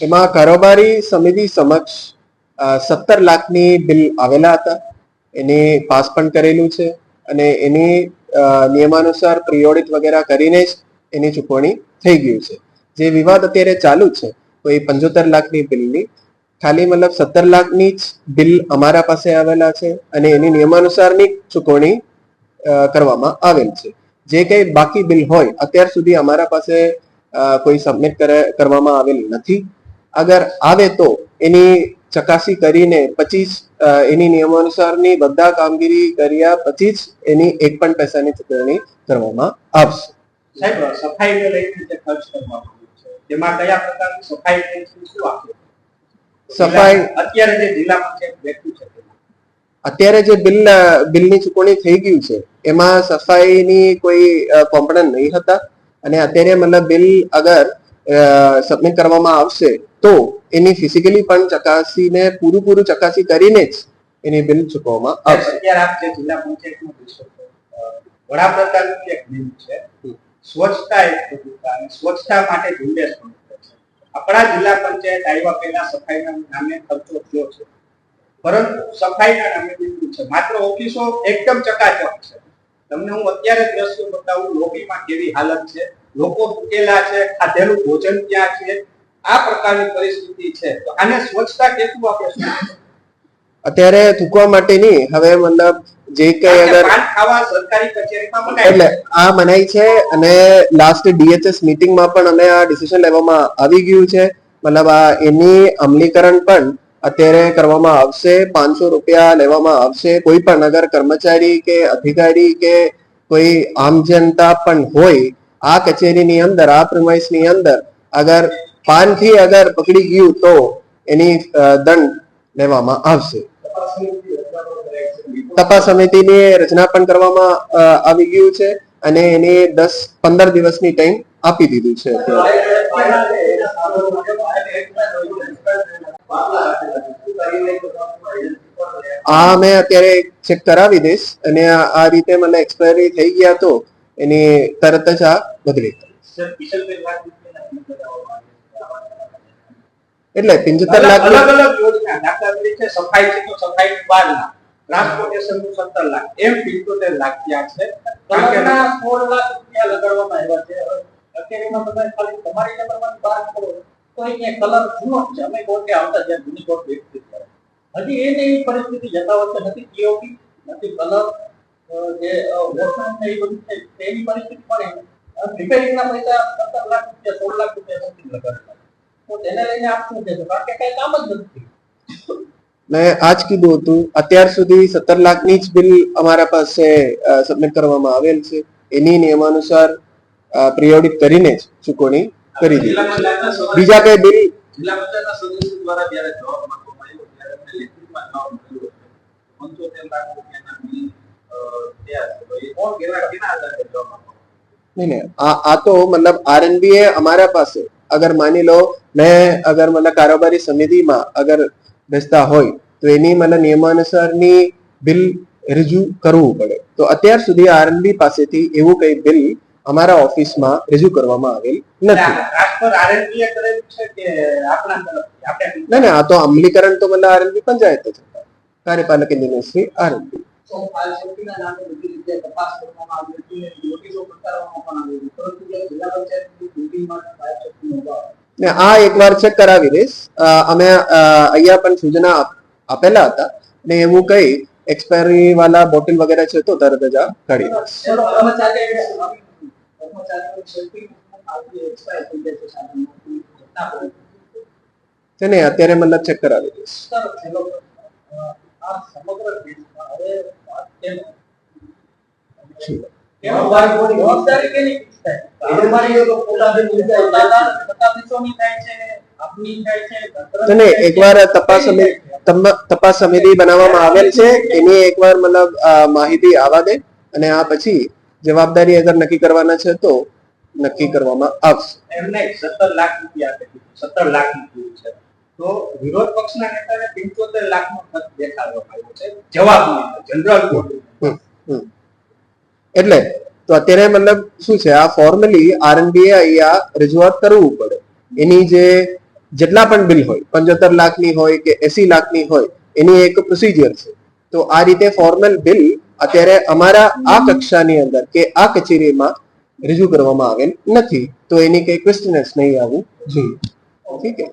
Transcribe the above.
એમાં કારોબારી સમિતિ સમક્ષ સત્તર લાખની બિલ આવેલા હતા. એને પાસ પણ કરેલું છે અને એની નિયમાનુસાર પ્રિયોડિત વગેરે કરીને જ એની ચૂકવણી થઈ ગયું છે. જે વિવાદ અત્યારે ચાલુ છે, તો એ પંચોતેર લાખની બિલની, ખાલી મતલબ સત્તર લાખની જ બિલ અમારા પાસે આવેલા છે અને એની નિયમાનુસારની ચૂકવણી કરવામાં આવેલ છે. જે કંઈ બાકી બિલ હોય અત્યાર સુધી અમારા પાસે કોઈ સબમિટ કરવામાં આવેલ નથી અગર આવે તો એની ચકાસી કરીને પચીસ એની નિયમાનુસારની બધા કામગીરી કર્યા પછી જ એની એક પણ પૈસાની ચૂકવણી કરવામાં આવશે સાહેબ સફાઈને જે ખર્ચ કરવામાં છે તેમાં કયા પ્રકારની સફાઈ સફાઈ અત્યારે જે જિલ્લા પંચાયત બેઠું છે. અત્યારે જે બિલ બિલની ચૂકવણી થઈ ગયું છે એમાં સફાઈની કોઈ કોમ્પોનન્ટ નહીં હતા. અને અત્યારે મતલબ બિલ અગર સબમિટ કરવામાં આવશે તો એની ફિઝિકલી પણ ચકાસીને પૂરું પૂરું ચકાસી કરીને જ એની બિલ ચૂકવવામાં આવશે. અત્યારે આપ જે જિલ્લા પંચાયતમાં બેસો વડાપ્રધાનનું એક બિલ છે સ્વચ્છતા એક અને સ્વચ્છતા માટે ઝુંબેશ પણ આપણા જિલ્લા પંચાયત આવ્યા પહેલા સફાઈના નામે ખર્ચો થયો છે. પરંતુ સફાઈના નામે બિલકુલ છે. માત્ર ઓફિસો એકદમ ચકાચક છે. તમને હું અત્યારે દ્રશ્યો બતાવું લોબીમાં કેવી હાલત છે લોકો ભૂકેલા છે ખાધેલું ભોજન ક્યાં છે આ પ્રકારની પરિસ્થિતિ છે. તો આને સ્વચ્છતા કેટલું આપણે અત્યારે થૂકવા માટેની હવે મતલબ જે કઈ અગર ખાવા સરકારી કચેરીમાં મનાય એટલે આ મનાય છે અને લાસ્ટ ડીએચએસ મીટિંગમાં પણ અમે આ ડિસિઝન લેવામાં આવી ગયું છે. મતલબ આ એની અમલીકરણ પણ અત્યારે કરવામાં આવશે, પાંચસો રૂપિયા લેવામાં આવશે. કોઈ પણ અગર કર્મચારી કે અધિકારી કે કોઈ આમ જનતા પણ હોય, આ કચેરીની અંદર, આ પ્રિમાઇસની અંદર અગર પાનથી અગર પકડી ગયું તો એની દંડ લેવામાં આવશે. તપાસ સમિતિની રચના પણ કરવામાં આવી ગયું છે અને એની દસ, પંદર દિવસની ટાઈમ આપી દીધું છે. આ મેં અત્યારે ચેક કરાવી દઈશ અને આ રીતે મને એક્સપાયરી થઈ ગયા તો એની તરત જ આ બદલી. એટલે પંચોતેર અલગ લાખ અલગ અલગ યોજના. દાખલા તરીકે સફાઈ છે તો સફાઈ બાર લાખ ટ્રાન્સપોર્ટેશનનું સત્તર લાખ. એમ પિંચોતેર લાખ ત્યાં છે. કે સોળ લાખ રૂપિયા લગાડવામાં આવ્યા છે. અત્યારે તમે ખાલી તમારી નંબરમાંથી બાર કરો તો અહીંયા કલર જૂનો અમે કોર્ટે આવતા જ્યાં જૂની કોર્ટ વિકસિત કરે હજી એ એવી પરિસ્થિતિ યથાવત નથી પીઓપી નથી કલર જે વોશન ને એ બધું છે. તેની પરિસ્થિતિ પણ રિપેરિંગના પૈસા સત્તર લાખ રૂપિયા, સોળ લાખ રૂપિયા સમથિંગ લગાડેલા તો તેને લઈને આપ શું કારણ કે કઈ કામ જ નથી મેં આજ કીધું હતું, અત્યાર સુધી સત્તર લાખની જ બિલ અમારા પાસે સબમિટ કરવામાં આવેલ છે. એની નિયમાનુસાર પ્રિયોડિટ કરીને જ ચૂકવણી કરી દીધી બીજા કઈ બિલ જિલ્લા પંચાયતના સદસ્યો દ્વારા જ્યારે જવાબ માંગવામાં આવ્યો ત્યારે અમને લેખિતમાં જવાબ મળ્યો પંચોતેર લાખ રૂપિયાના બિલ નહીં નહીં. આ આ તો મતલબ આરએનબી એ અમારા પાસે. અગર માની લો મેં અગર મતલબ કારોબારી સમિતિમાં અગર બેસતા હોય તો એની મતલબ નિયમાનુસારની બિલ રજૂ કરવું પડે. તો અત્યાર સુધી આરએનબી પાસેથી એવું કઈ બિલ અમારા ઓફિસમાં રજૂ કરવામાં આવેલ નથી. ના ના આ તો અમલીકરણ તો મતલબ આરએલબી પંચાયત જ કાર્યપાલક ઇન્જિનિયર શ્રી ને આ એકવાર ચેક કરાવી દઈશ. અમે અહીંયા પણ સૂચના આપેલા હતા. ને એવું કઈ એક્સપાયરી વાળા બોટલ વગેરે છે તો તરત જ આ કાઢી દઈશ. છે સાધનમાંથી ઘટના બની. છે ને, અત્યારે મતલબ ચેક કરાવી દઈશ એકવાર તપાસ તપાસ સમિતિ બનાવવામાં આવેલ છે એની એકવાર મતલબ માહિતી આવવા દે અને આ પછી જવાબદારી અગર નક્કી કરવાના છે તો નક્કી કરવામાં આવશે. એમને સત્તર લાખ રૂપિયા સત્તર લાખ રૂપિયા છે. તો વિરોધ પક્ષના નેતાને પંચોતેર લાખ નો ખર્ચ દેખાડવામાં આવ્યો છે. જવાબ જનરલ. એટલે તો અત્યારે મતલબ શું છે? આ ફોર્મલી આરએનબીએ અહીંયા રજૂઆત કરવું પડે. એની જે જેટલા પણ બિલ હોય પંચોતેર લાખની હોય કે એસી લાખની હોય એની એક પ્રોસિજર છે. તો આ રીતે ફોર્મલ બિલ અત્યારે અમારા આ કક્ષાની અંદર કે આ કચેરીમાં રજૂ કરવામાં આવેલ નથી. તો એની કઈ ક્વેશ્ચનસ નહીં આવવું જોઈએ. ઠીક છે?